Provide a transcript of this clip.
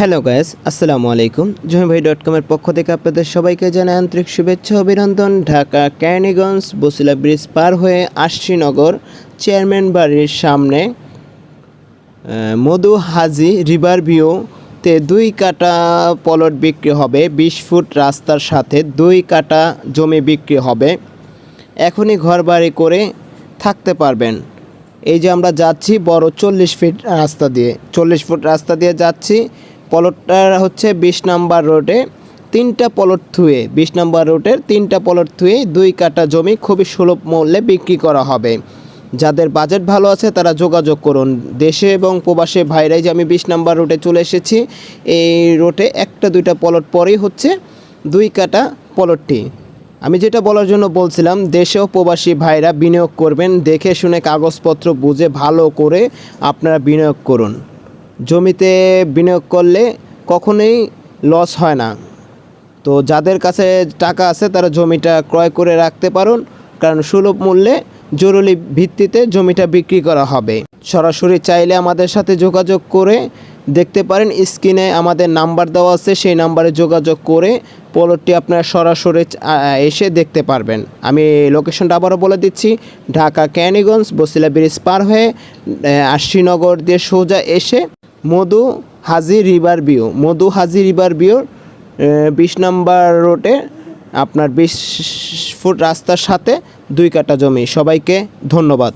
Hello gas আসসালামু আলাইকুম জহিভাই dot কমের পক্ষ থেকে আপনাদের সবাইকে জানাই আন্তরিক শুভেচ্ছা অভিনন্দন। ঢাকা ক্যানিগঞ্জ বসিলা ব্রিজ পার হয়ে আশিনগর চেয়ারম্যান বাড়ির সামনে মধু হাজি রিভার ভিউতে দুই কাটা পলট বিক্রি হবে। বিশ ফুট রাস্তার সাথে দুই কাটা জমি বিক্রি হবে। এখনই ঘর বাড়ি করে থাকতে পারবেন। এই যে আমরা যাচ্ছি, বড় চল্লিশ ফিট রাস্তা দিয়ে, চল্লিশ ফুট রাস্তা দিয়ে যাচ্ছি। পলটটা হচ্ছে বিশ নাম্বার রোডে তিনটা পলট থুয়ে বিশ নাম্বার রোডের তিনটা পলট থুয়ে দুই কাটা জমি খুবই সুলভ মূল্যে বিক্রি করা হবে। যাদের বাজেট ভালো আছে তারা যোগাযোগ করুন। দেশে এবং প্রবাসে ভাইরাই যে আমি বিশ নাম্বার রোডে চলে এসেছি, এই রোডে একটা দুইটা পলট পরেই হচ্ছে দুই কাটা পলটটি। আমি যেটা বলার জন্য বলছিলাম, দেশেও প্রবাসী ভাইরা বিনিয়োগ করবেন, দেখে শুনে কাগজপত্র বুঝে ভালো করে আপনারা বিনিয়োগ করুন। জমিতে বিনিয়োগ করলে কখনোই লস হয় না। তো যাদের কাছে টাকা আছে, তারা জমিটা ক্রয় করে রাখতে পারুন, কারণ সুলভ মূল্যে জরুরি ভিত্তিতে জমিটা বিক্রি করা হবে। সরাসরি চাইলে আমাদের সাথে যোগাযোগ করে দেখতে পারেন, স্ক্রিনে আমাদের নাম্বার দেওয়া আছে, সেই নাম্বারে যোগাযোগ করে পলটটি আপনারা সরাসরি এসে দেখতে পারবেন। আমি লোকেশনটা আবারও বলে দিচ্ছি ঢাকা ক্যানিগঞ্জ বসিলা ব্রিজ পার হয়ে আশিনগর দিয়ে সোজা এসে Madhu Haji river view Madhu Haji river ভিউর বিশ নাম্বার রোডে আপনার বিশ ফুট রাস্তার সাথে দুই কাটা জমি। সবাইকে ধন্যবাদ।